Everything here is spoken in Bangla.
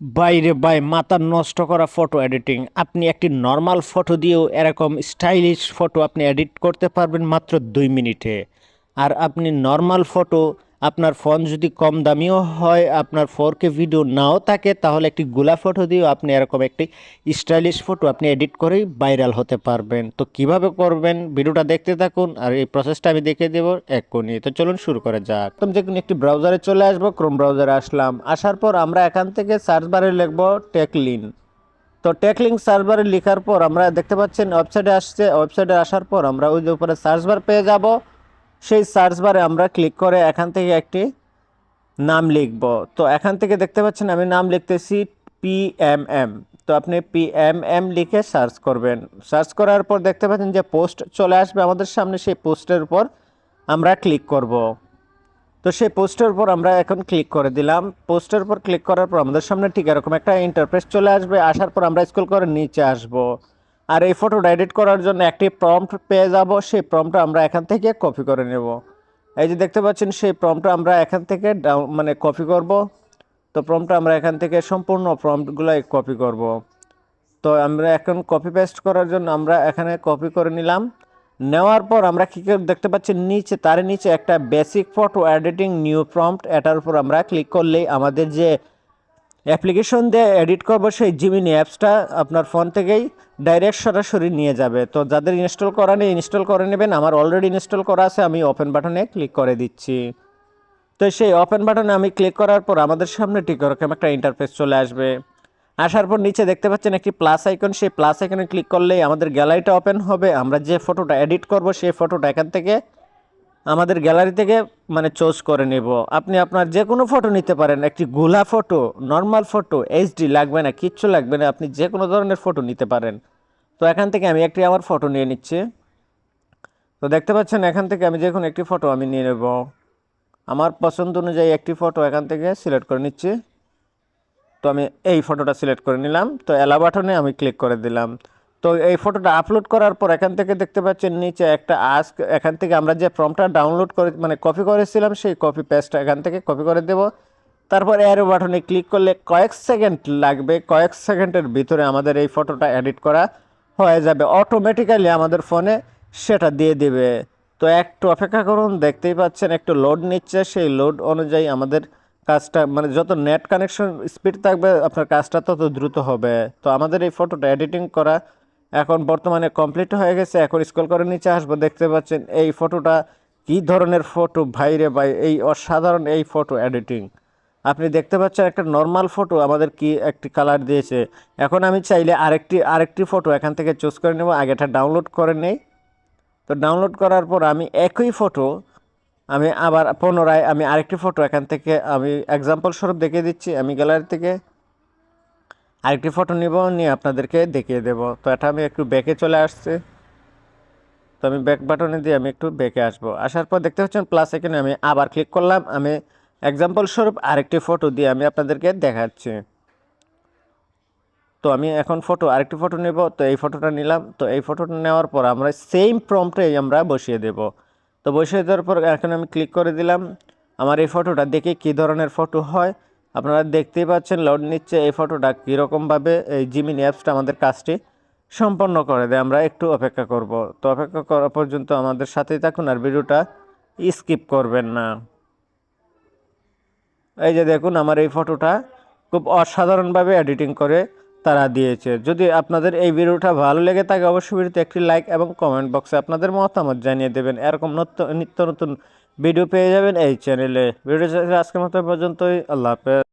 বাইরে বাই মাথা নষ্ট করা ফটো এডিটিং আপনি একটি নর্মাল ফটো দিয়েও এরকম স্টাইলিশ ফটো আপনি এডিট করতে পারবেন মাত্র দুই মিনিটে। আর আপনি নর্মাল ফটো আপনার ফোন যদি কম দামিও হয়, আপনার ফোর কে ভিডিও নাও থাকে, তাহলে একটি গোলা ফটো দিয়েও আপনি এরকম একটি স্টাইলিশ ফটো আপনি এডিট করেই ভাইরাল হতে পারবেন। তো কীভাবে করবেন? ভিডিওটা দেখতে থাকুন আর এই প্রসেসটা আমি দেখিয়ে দেবো এক্ষুনি। তো চলুন শুরু করে যাক। যে কোনো একটি ব্রাউজারে চলে আসব ক্রোম ব্রাউজারে আসলাম। আসার পর আমরা এখান থেকে সার্চ বারে লিখব টেকলিন তো টেকলিং সার্ভারে লেখার পর আমরা দেখতে পাচ্ছেন ওয়েবসাইটে আসছে। ওয়েবসাইটে আসার পর আমরা ওই উপরে সার্চ বার পেয়ে যাব। সেই সার্চ বারে আমরা ক্লিক করে এখান থেকে একটি নাম লিখব। তো এখান থেকে দেখতে পাচ্ছেন আমি নাম লিখতেছি পিএমএম তো আপনি পিএমএম লিখে সার্চ করবেন। সার্চ করার পর দেখতে পাচ্ছেন যে পোস্ট চলে আসবে আমাদের সামনে, সেই পোস্টের উপর আমরা ক্লিক করব। তো সেই পোস্টের উপর আমরা এখন ক্লিক করে দিলাম। পোস্টের উপর ক্লিক করার পর আমাদের সামনে ঠিক এরকম একটা ইন্টারফেস চলে আসবে। আসার পর আমরা স্কুল করে নিচে আসব। আর এই ফটোটা এডিট করার জন্য একটি প্রম্পট পেয়ে যাব। সেই প্রম্পটটা আমরা এখান থেকে কপি করে নেব। এই যে দেখতে পাচ্ছেন, সেই প্রম্পটটা আমরা এখান থেকে মানে কপি করব। তো প্রম্পটটা আমরা এখান থেকে সম্পূর্ণ প্রম্পটগুলো কপি করব। তো আমরা এখন কপি পেস্ট করার জন্য আমরা এখানে কপি করে নিলাম। নেওয়ার পর আমরা কী দেখতে পাচ্ছি, নিচে তার নিচে একটা basic photo editing new prompt এটার উপর আমরা ক্লিক করলেই আমাদের যে অ্যাপ্লিকেশন দিয়ে এডিট করব সেই জিমিনি অ্যাপসটা আপনার ফোন থেকেই ডাইরেক্ট সরাসরি নিয়ে যাবে। তো যাদের ইনস্টল করা নেই ইনস্টল করে নেবেন। আমার অলরেডি ইনস্টল করা আছে, আমি ওপেন বাটনে ক্লিক করে দিচ্ছি। তো সেই ওপেন বাটনে আমি ক্লিক করার পর আমাদের সামনে ঠিক ওরকম একটা ইন্টারফেস চলে আসবে। আসার পর নিচে দেখতে পাচ্ছেন একটি প্লাস আইকন সেই প্লাস আইকনে ক্লিক করলেই আমাদের গ্যালারিটা ওপেন হবে। আমরা যে ফটোটা এডিট করব, সেই ফটোটা এখান থেকে আমাদের গ্যালারি থেকে মানে চুজ করে নেব। আপনি আপনার যে কোনো ফটো নিতে পারেন, একটি গোলা ফটো নর্মাল ফটো এইচডি লাগবে না, কিচ্ছু লাগবে না, আপনি যে কোনো ধরনের ফটো নিতে পারেন। তো এখান থেকে আমি একটি আমার ফটো নিয়ে নিচ্ছি। তো দেখতে পাচ্ছেন, এখান থেকে আমি যে কোনো একটি ফটো আমি নিয়ে নেব। আমার পছন্দ অনুযায়ী একটি ফটো এখান থেকে সিলেক্ট করে নিচ্ছি। তো আমি এই ফটোটা সিলেক্ট করে নিলাম। তো এলা বাটনে আমি ক্লিক করে দিলাম। তো এই ফটোটা আপলোড করার পর এখান থেকে দেখতে পাচ্ছেন নিচে একটা আস্ক এখান থেকে আমরা যে ফর্মটা ডাউনলোড করে মানে কপি করেছিলাম সেই কপি পেস্টটা এখান থেকে কপি করে দেব। তারপর অ্যারো বাটনে ক্লিক করলে কয়েক সেকেন্ড লাগবে, কয়েক সেকেন্ডের ভিতরে আমাদের এই ফটোটা এডিট করা হয়ে যাবে। অটোমেটিক্যালি আমাদের ফোনে সেটা দিয়ে দিবে। তো একটু অপেক্ষা করুন, দেখতেই পাচ্ছেন একটু লোড নিচ্ছে। সেই লোড অনুযায়ী আমাদের কাজটা মানে যত নেট কানেকশন স্পিড থাকবে, আপনার কাজটা তত দ্রুত হবে। তো আমাদের এই ফটোটা এডিটিং করা এখন বর্তমানে কমপ্লিট হয়ে গেছে। এখন স্ক্রল করে নিচে আসব, দেখতে পাচ্ছেন এই ফটোটা কী ধরনের ফটো ভাইরে ভাই, এই অসাধারণ এই ফটো এডিটিং আপনি দেখতে পাচ্ছেন একটা নর্মাল ফটো আমাদের কি একটি কালার দিয়েছে। এখন আমি চাইলে আরেকটি আরেকটি ফটো এখান থেকে চুজ করে নেব। আগেটা ডাউনলোড করে নেই। তো ডাউনলোড করার পর আমি একই ফটো আমি আবার পুনরায় আমি আরেকটি ফটো এখান থেকে আমি এক্সাম্পল স্বরূপ দেখিয়ে দিচ্ছি। আমি গ্যালারি থেকে আরেকটি ফটো নিব, নিয়ে আপনাদেরকে দেখিয়ে দেব। তো এটা আমি একটু ব্যাকে চলে আসছে। তো আমি ব্যাক বাটনে দিয়ে আমি একটু ব্যাকে আসব। আসার পর দেখতে পাচ্ছেন প্লাস এখানে আমি আবার ক্লিক করলাম। আমি এক্সাম্পল স্বরূপ আরেকটি ফটো দিয়ে আমি আপনাদেরকে দেখাচ্ছি। তো আমি এখন ফটো আরেকটি ফটো নেব। তো এই ফটোটা নিলাম। তো এই ফটোটা নেওয়ার পর আমরা সেম প্রম্পটেই আমরা বসিয়ে দেব। তো বসিয়ে দেওয়ার পর এখন আমি ক্লিক করে দিলাম। আমার এই ফটোটা দেখে কী ধরনের ফটো হয়? আপনারা দেখতেই পাচ্ছেন লোড নিচ্ছে এই ফটোটা কীরকমভাবে এই জিমিনি অ্যাপসটা আমাদের কাজটি সম্পন্ন করে দেয়। আমরা একটু অপেক্ষা করব। তো অপেক্ষা করা পর্যন্ত আমাদের সাথেই থাকুন আর ভিডিওটা স্কিপ করবেন না। এই যে দেখুন আমার এই ফটোটা খুব অসাধারণভাবে এডিটিং করে তারা দিয়েছে। যদি আপনাদের এই ভিডিওটা ভালো লেগে থাকে, অবশ্যই ভিডিওতে একটি লাইক এবং কমেন্ট বক্সে আপনাদের মতামত জানিয়ে দেবেন। এরকম নতুন নিত্য নতুন ভিডিও পেয়ে যাবেন এই চ্যানেলে। ভিডিও আজকের মতো পর্যন্তই। আল্লাহ হাফেজ।